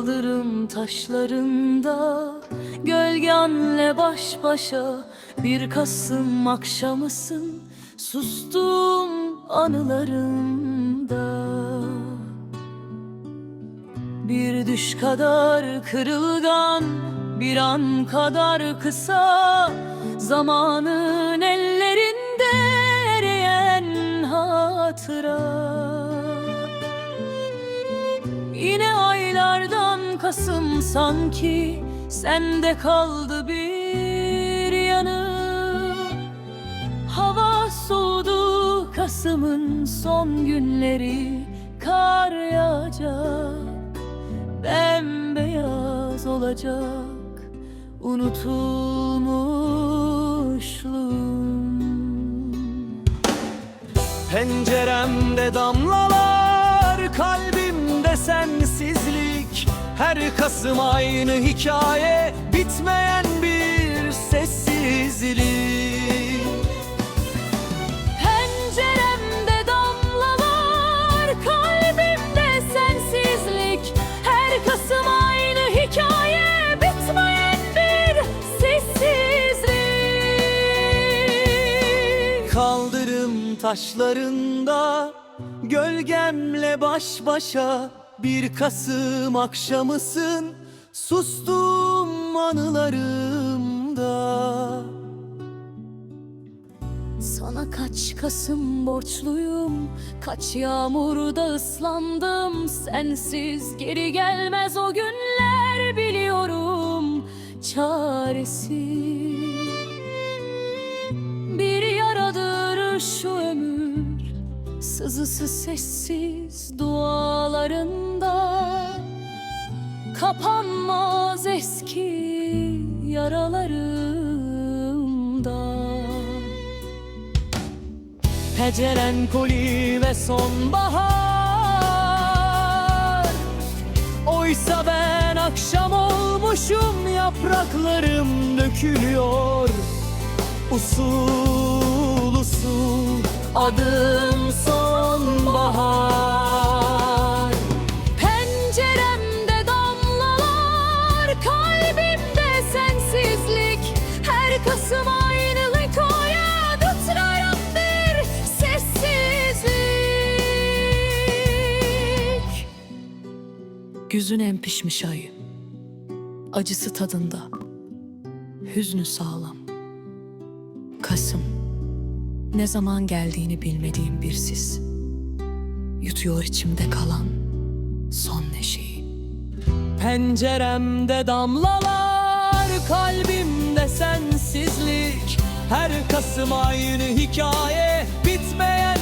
Kaldırım taşlarında Gölgenle baş başa Bir Kasım akşamısın Sustum anılarımda Bir düş kadar kırılgan Bir an kadar kısa Zamanın ellerinde eriyen hatıra. Yine aylardan Kasım sanki Sende kaldı bir yanı. Hava soğudu Kasım'ın son günleri. Kar yağacak Bembeyaz olacak Unutulmuşluğum. Penceremde damlalar, Kasım aynı hikaye, bitmeyen bir sessizlik Penceremde damlalar, kalbimde sensizlik. Her Kasım aynı hikaye, bitmeyen bir sessizlik. Kaldırım taşlarında, gölgemle baş başa Bir Kasım akşamısın, sustum anılarımda. Sana kaç Kasım borçluyum Kaç yağmurda ıslandım. Sensiz geri gelmez o günler biliyorum Çaresiz. Bir yaradır şu ömür Sızısı sessiz dualarında Kapanmaz eski yaralarımda. Hecelen koli ve sonbahar. Oysa ben akşam olmuşum Yapraklarım dökülüyor. Usul usul Adım sonbahar Güzün en pişmiş ayı. Acısı tadında. Hüznü sağlam. Kasım. Ne zaman geldiğini bilmediğim bir sis. Yutuyor içimde kalan son neşeyi. Penceremde damlalar, kalbimde sensizlik. Her Kasım aynı hikaye, bitmeyen